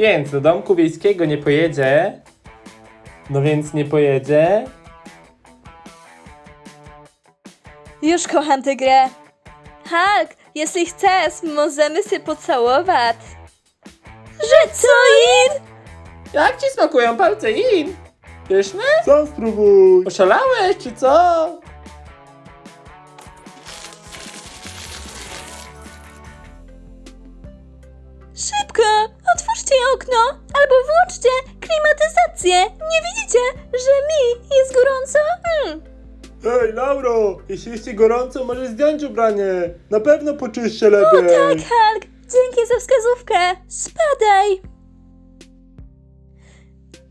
Więc do domku wiejskiego nie pojedzie. No więc nie pojedzie. Już kocham tę grę. Hulk, jeśli chcesz, możemy się pocałować. Że co, In? Jak ci smakują palce in? Pyszne? Sam spróbuj. Oszalałeś czy co? Szybko, otwórzcie okno albo włączcie klimatyzację. Nie widzicie, że mi jest gorąco? Hmm. Hej, Lauro, jeśli jest ci gorąco, możesz zdjąć ubranie. Na pewno poczujesz się lepiej. Tak, Hulk, dzięki za wskazówkę. Spadaj.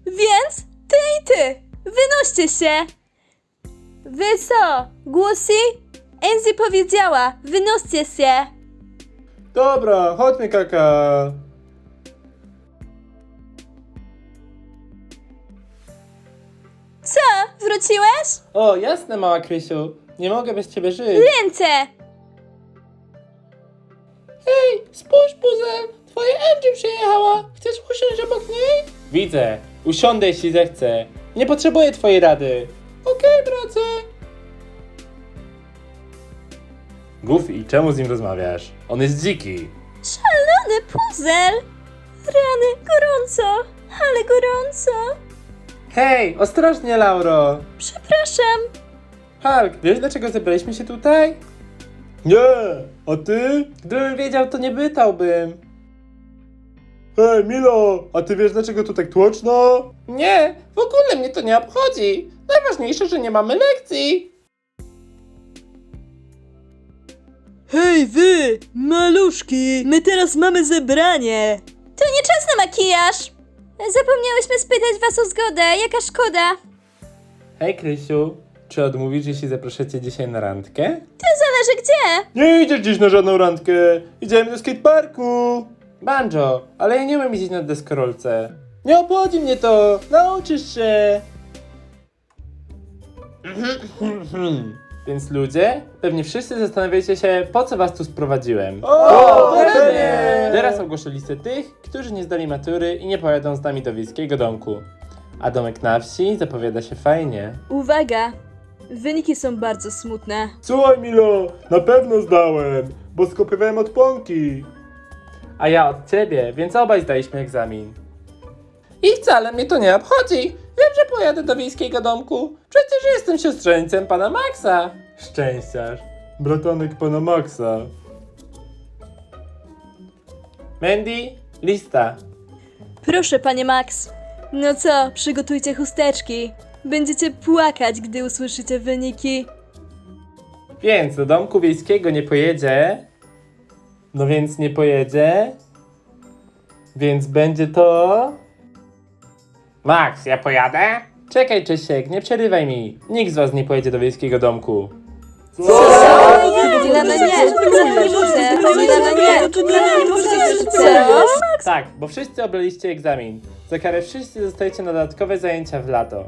Więc ty i ty, wynoście się. Wy co, głosy? Enzy powiedziała, wynoście się. Dobra, chodźmy kaka. Co, wróciłeś? O, jasne mała Krysiu. Nie mogę bez ciebie żyć. Ręce. Hej, spójrz puzel. Twoja Angie przyjechała. Chcesz usiąść obok niej? Widzę. Usiądę jeśli zechcę. Nie potrzebuję twojej rady. Okej, bracie. Goofy, czemu z nim rozmawiasz? On jest dziki. Szalony puzel. Rany, gorąco, ale gorąco. Hej, ostrożnie, Lauro. Przepraszam. Hulk, wiesz dlaczego zebraliśmy się tutaj? Nie, a ty? Gdybym wiedział, to nie pytałbym. Hej, Milo, a ty wiesz dlaczego tu tak tłoczno? Nie, w ogóle mnie to nie obchodzi. Najważniejsze, że nie mamy lekcji. Hej wy, maluszki, my teraz mamy zebranie. To nie czas na makijaż. Zapomniałyśmy spytać was o zgodę. Jaka szkoda? Hej, Krysiu. Czy odmówisz, jeśli zapraszacie dzisiaj na randkę? To zależy gdzie. Nie idziesz dziś na żadną randkę. Idziemy do skateparku. Banjo, ale ja nie umiem jeździć na deskorolce. Nie obchodzi mnie to. Nauczysz się. Więc ludzie, pewnie wszyscy zastanawiacie się, po co was tu sprowadziłem. O, pewnie! Teraz ogłoszę listę tych, którzy nie zdali matury i nie pojadą z nami do wiejskiego domku. A domek na wsi zapowiada się fajnie. Uwaga. Wyniki są bardzo smutne. Słuchaj, Milo, na pewno zdałem, bo skopywałem odpłonki. A ja od ciebie, więc obaj zdaliśmy egzamin. I wcale mnie to nie obchodzi. Wiem, że pojadę do wiejskiego domku. Przecież jestem siostrzeńcem pana Maxa. Szczęściarz. Bratanek pana Maxa. Mandy, lista. Proszę, panie Max. No co, przygotujcie chusteczki. Będziecie płakać, gdy usłyszycie wyniki. Więc do domku wiejskiego nie pojedzie. No więc nie pojedzie. Więc będzie to... Max, ja pojadę? Czekaj, Czesiek, nie przerywaj mi. Nikt z was nie pojedzie do wiejskiego domku. Dylana nie, Dylana nie, Co? Tak, bo wszyscy obraliście egzamin. Za karę wszyscy zostajecie na dodatkowe zajęcia w lato.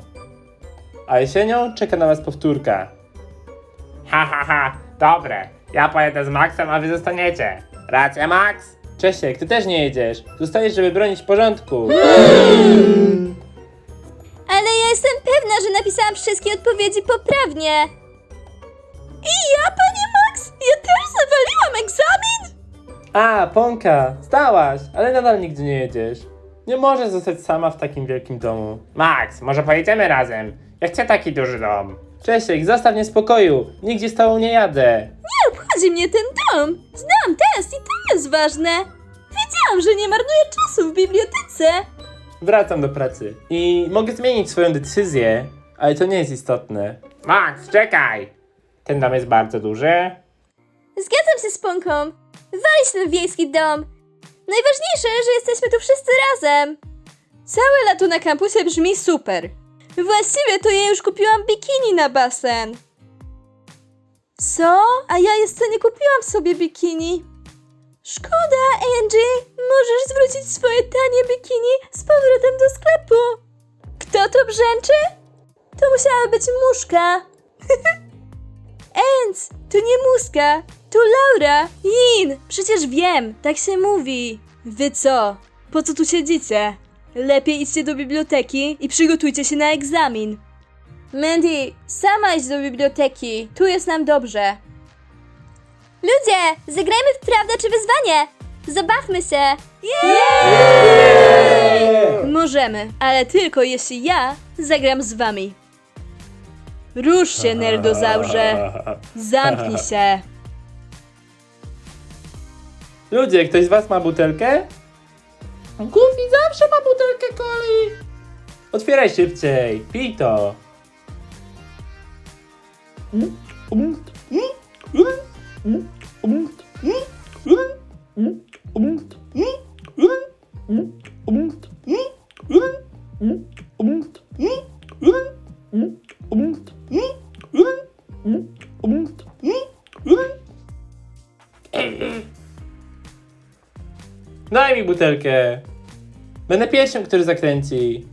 A jesienią czeka na was powtórka. Ha, ha, ha, dobre. Ja pojedę z Maxem, a wy zostaniecie. Racja, Max? Czesiek, ty też nie jedziesz. Zostajesz, żeby bronić porządku. Ale ja jestem pewna, że napisałam wszystkie odpowiedzi poprawnie. I ja, panie Max? Ja też zawaliłam egzamin? A, Ponka, stałaś, ale nadal nigdzie nie jedziesz. Nie możesz zostać sama w takim wielkim domu. Max, może pojedziemy razem? Ja chcę taki duży dom. Czesiek, zostaw mnie spokoju. Nigdzie z tobą nie jadę. Nie obchodzi mnie ten dom. Zdałam test i to jest ważne. Wiedziałam, że nie marnuję czasu w bibliotece. Wracam do pracy. I mogę zmienić swoją decyzję, ale to nie jest istotne. Max, czekaj! Ten dom jest bardzo duży. Zgadzam się z Ponką. Walić ten wiejski dom. Najważniejsze, że jesteśmy tu wszyscy razem. Całe lato na kampusie brzmi super. Właściwie to ja już kupiłam bikini na basen. Co? A ja jeszcze nie kupiłam sobie bikini. Szkoda, Angie. Możesz zwrócić swoje tanie bikini z powrotem do sklepu. Kto to brzęczy? To musiała być muszka. Enz, to nie muska, to Laura. Yin, przecież wiem, tak się mówi. Wy co? Po co tu siedzicie? Lepiej idźcie do biblioteki i przygotujcie się na egzamin. Mandy, sama idź do biblioteki. Tu jest nam dobrze. Ludzie, zagrajmy w prawda czy wyzwanie. Zabawmy się. Możemy, ale tylko jeśli ja zagram z wami. Rusz się, nerdozaurze. Zamknij się. Ludzie, ktoś z was ma butelkę? Goofy zawsze ma butelkę coli. Otwieraj szybciej, pij to. Daj mi butelkę. Będę pierwszym, który zakręci.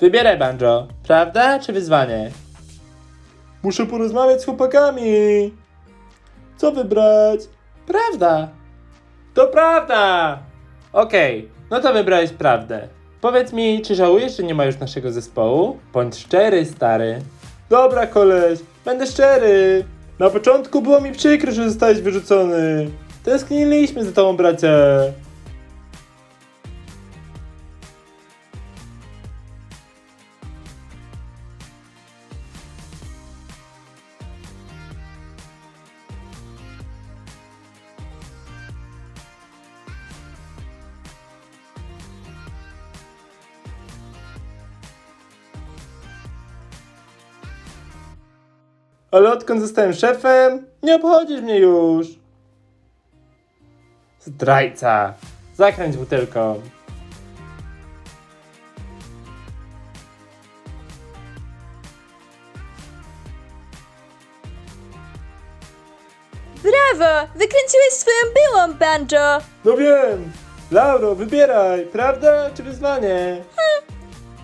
Wybieraj, Banjo. Prawda czy wyzwanie? Muszę porozmawiać z chłopakami. Co wybrać? Prawda. To prawda! Okej, no to wybrałeś prawdę. Powiedz mi, czy żałujesz, że nie ma już naszego zespołu? Bądź szczery, stary. Dobra, koleś, będę szczery. Na początku było mi przykro, że zostałeś wyrzucony. Tęskniliśmy za tobą, bracie. Ale odkąd zostałem szefem, nie obchodzisz mnie już. Zdrajca. Zakręć butelką. Brawo! Wykręciłeś swoją byłą, Banjo! No wiem. Lauro, wybieraj, prawda czy wyzwanie?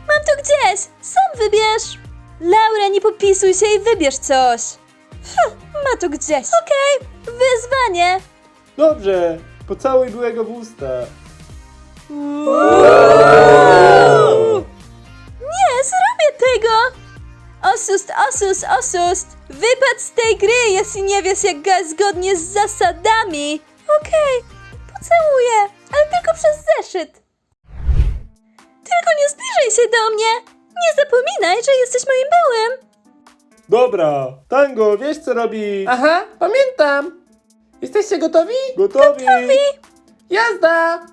Mam to gdzieś! Sam wybierz! Laura, nie popisuj się i wybierz coś! Hm, ma to gdzieś. Okej, wyzwanie! Dobrze, pocałuj byłego w usta. Nie, zrobię tego! Osust, osust, osust! Wypad z tej gry, jeśli nie wiesz jak grać zgodnie z zasadami! Okej, pocałuję, ale tylko przez zeszyt. Tylko nie zbliżaj się do mnie! Nie zapominaj, że jesteś moim byłym! Dobra, tango, wiesz co robi? Aha, pamiętam. Jesteście gotowi? Gotowi? Jazda!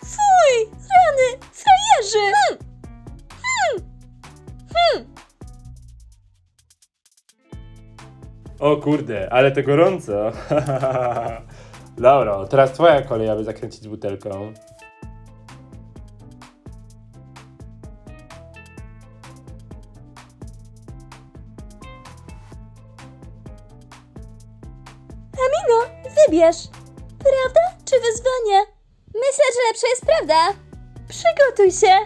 Fuj, rany, frajerzy! Hmm. Hmm. Hmm. O kurde, ale to gorąco. Lauro, teraz twoja kolej, aby zakręcić butelką. Wybierz. Prawda czy wyzwanie? Myślę, że lepsza jest prawda. Przygotuj się.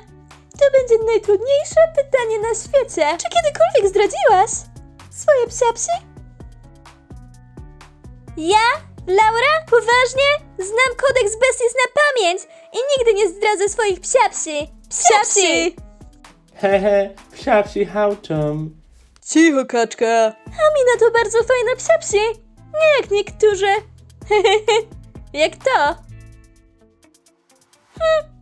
To będzie najtrudniejsze pytanie na świecie. Czy kiedykolwiek zdradziłaś swoje psiapsi? Ja? Laura? Poważnie? Znam kodeks Besties na pamięć i nigdy nie zdradzę swoich psiapsi. Psiapsi! Hehe, psiapsi hałczą. Cicho, kaczka. Amina to bardzo fajna psiapsi. Nie jak niektórzy. jak to? Hm.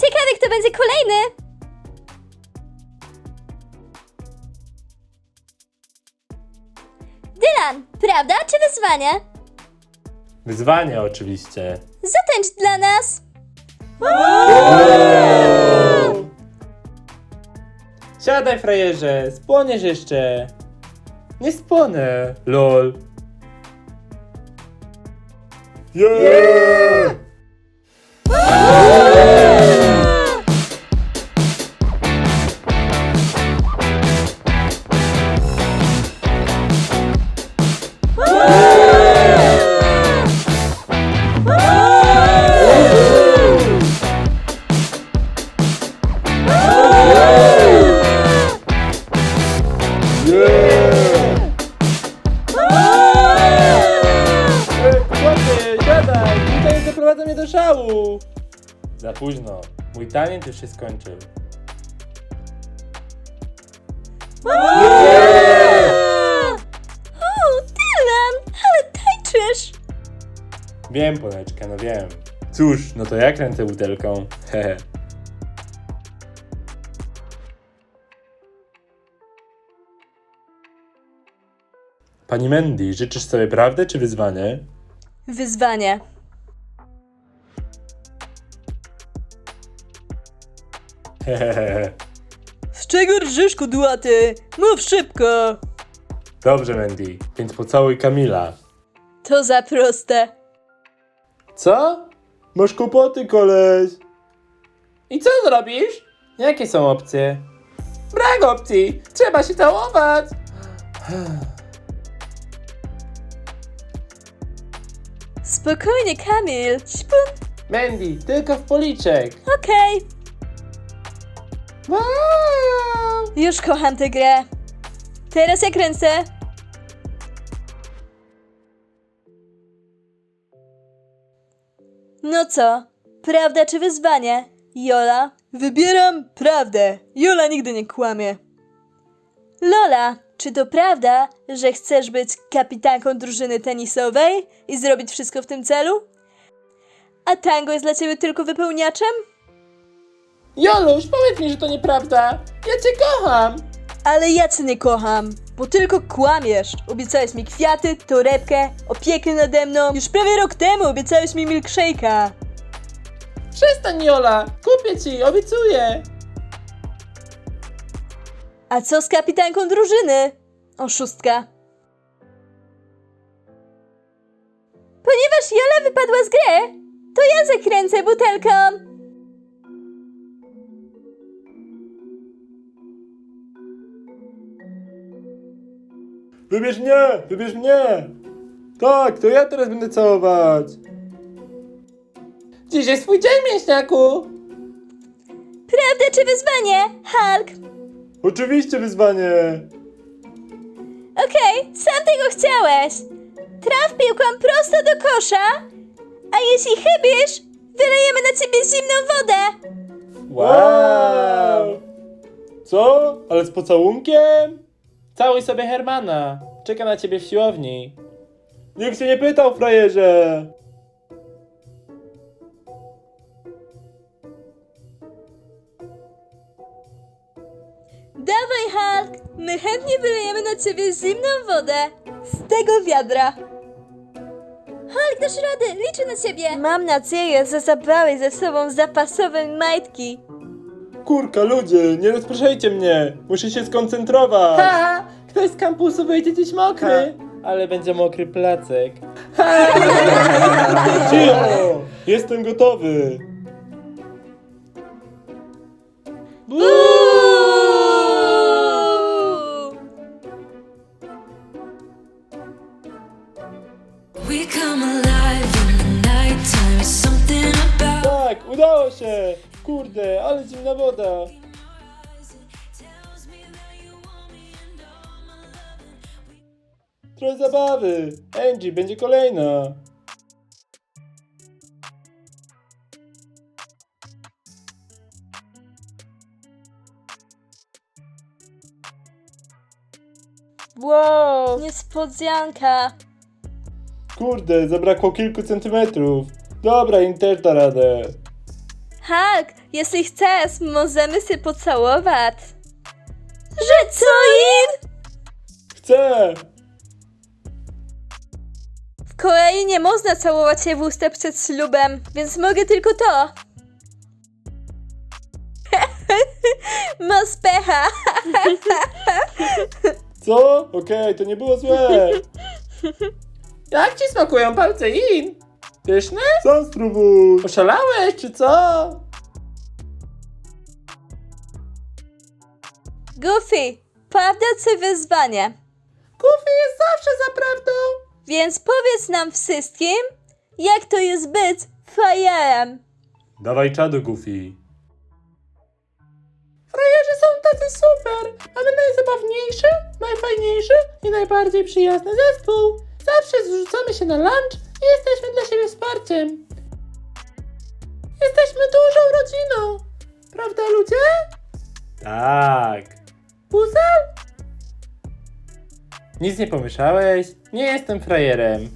Ciekawe, kto będzie kolejny. Dylan, prawda czy wyzwanie? Wyzwanie oczywiście. Zatańcz dla nas. Siadaj, frajerze, spłoniesz jeszcze. Nie spłonę, lol. Yeah! Yeah! Taniec już się skończył. O, Dylan, ale tańczysz! Wiem, Poleczka, no wiem. Cóż, no to ja kręcę butelką. Hehe. Pani Mandy, życzysz sobie prawdę czy wyzwanie? Wyzwanie. Z czego rżysz, kudłaty? Mów szybko! Dobrze, Mandy, więc pocałuj Kamila. To za proste. Co? Masz kłopoty, koleś. I co zrobisz? Jakie są opcje? Brak opcji! Trzeba się całować! Spokojnie, Kamil. Śpun. Mandy, tylko w policzek. Okej, Wow! już kocham tę grę. Teraz ja kręcę. No co? Prawda czy wyzwanie? Jola? Wybieram prawdę. Jola nigdy nie kłamie. Lola, czy to prawda, że chcesz być kapitanką drużyny tenisowej i zrobić wszystko w tym celu? A tango jest dla ciebie tylko wypełniaczem? Joluś, powiedz mi, że to nieprawda! Ja cię kocham! Ale ja cię nie kocham, bo tylko kłamiesz. Obiecałeś mi kwiaty, torebkę, opiekę nade mną. Już prawie rok temu obiecałeś mi milkshake'a. Przestań, Jola! Kupię ci, obiecuję! A co z kapitanką drużyny? Oszustka. Ponieważ Jola wypadła z gry, to ja zakręcę butelką. Wybierz mnie! Wybierz mnie! Tak, to ja teraz będę całować. Dziś jest twój dzień, mięśniaku! Prawda czy wyzwanie, Hulk? Oczywiście wyzwanie. Okej, sam tego chciałeś. Traf piłką prosto do kosza, a jeśli chybisz, wylejemy na ciebie zimną wodę. Wow! Co? Ale z pocałunkiem? Całuj sobie Hermana. Czeka na ciebie w siłowni. Nikt się nie pytał, frajerze! Dawaj, Hulk, my chętnie wylejemy na ciebie zimną wodę z tego wiadra. Hulk, dasz radę, liczę na ciebie. Mam nadzieję, że zabrałeś ze sobą zapasowe majtki. Kurka, ludzie, nie rozproszajcie mnie! Muszę się skoncentrować! Ha! Ktoś z kampusu wyjdzie dziś mokry! Ale będzie mokry placek. Cicho! Jestem gotowy! Kurde, ale zimna woda! Trochę zabawy! Angie, będzie kolejna! Wow, niespodzianka. Kurde, zabrakło kilku centymetrów. Dobra, im też da radę. Hulk, jeśli chcesz, możemy się pocałować. Że co im? Chcę! W Korei nie można całować się w usta przed ślubem, więc mogę tylko to. Masz pecha. Co? Okej, to nie było złe. Jak ci smakują palce in? Pyszne? Sam spróbuj. Oszalałeś, czy co? Goofy, prawda czy wyzwanie? Goofy jest zawsze za prawdą. Więc powiedz nam wszystkim, jak to jest być frajerem. Dawaj czadu, Goofy. Frajerzy są tacy super, a my najzabawniejszy, najfajniejszy i najbardziej przyjazny zespół. Zawsze zrzucamy się na lunch Jesteśmy dla siebie wsparciem. Jesteśmy dużą rodziną. Prawda, ludzie? Tak. Puzel? Nic nie pomyślałeś? Nie jestem frajerem.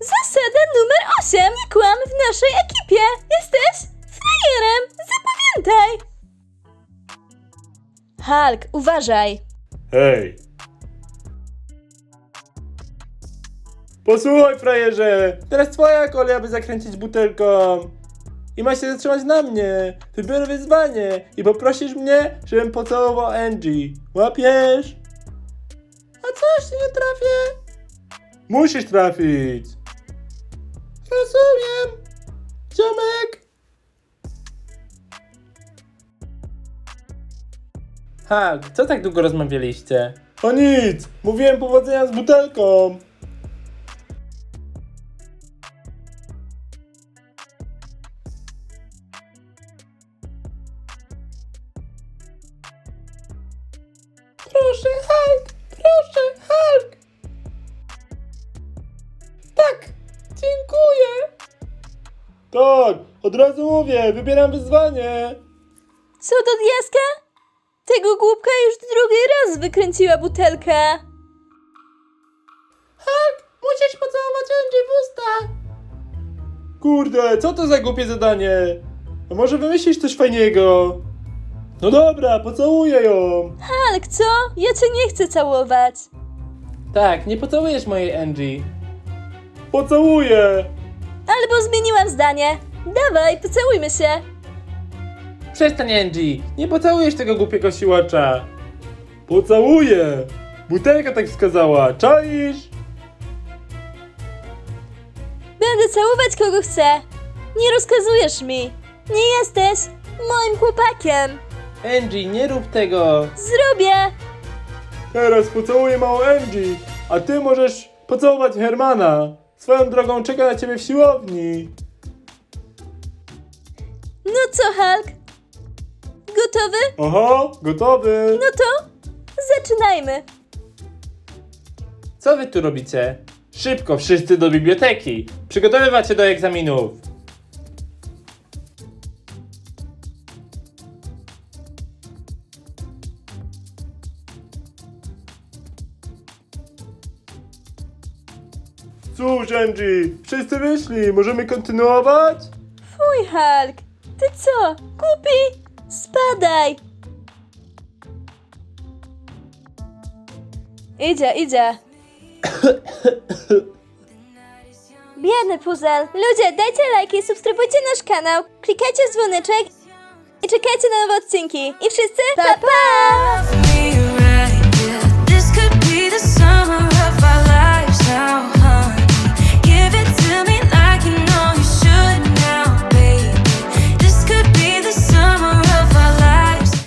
Zasada numer 8. Nie kłam w naszej ekipie. Jesteś frajerem. Zapamiętaj. Hulk, uważaj. Hej. Posłuchaj, frajerze. Teraz twoja kolej, aby zakręcić butelką. I masz się zatrzymać na mnie. Wybiorę wyzwanie i poprosisz mnie, żebym pocałował Angie. Łapiesz? A co jeśli nie trafię? Musisz trafić. Rozumiem. Ziomek. Hulk, co tak długo rozmawialiście? O nic. Mówiłem powodzenia z butelką. Proszę, Hulk! Proszę, Hulk! Tak! Dziękuję! Tak, od razu mówię, wybieram wyzwanie. Co do diaska? Tego głupka już drugi raz wykręciła butelkę. Hulk, musisz pocałować Angie w usta! Kurde, co to za głupie zadanie? A może wymyślisz coś fajnego? No dobra, pocałuję ją. Hulk, co? Ja cię nie chcę całować. Tak, nie pocałujesz mojej Angie. Pocałuję. Albo zmieniłam zdanie. Dawaj, pocałujmy się. Przestań Angie! Nie pocałujesz tego głupiego siłacza! Pocałuję. Butelka tak wskazała, czaisz? Będę całować kogo chcę. Nie rozkazujesz mi. Nie jesteś moim chłopakiem. Angie, nie rób tego! Zrobię. Teraz pocałuję małą Angie, a ty możesz pocałować Hermana. Swoją drogą czeka na ciebie w siłowni. No co, Hulk? Gotowy? Oho, gotowy. No to zaczynajmy. Co wy tu robicie? Szybko, wszyscy do biblioteki! Przygotowywać się do egzaminów! Cóż, Angie, wszyscy wyszli, możemy kontynuować? Fuj, Hulk. Ty co? Głupi? Spadaj. Idzie, idzie. Biedny puzzle. Ludzie, dajcie lajki, subskrybujcie nasz kanał, klikajcie w dzwoneczek i czekajcie na nowe odcinki. I wszyscy pa pa!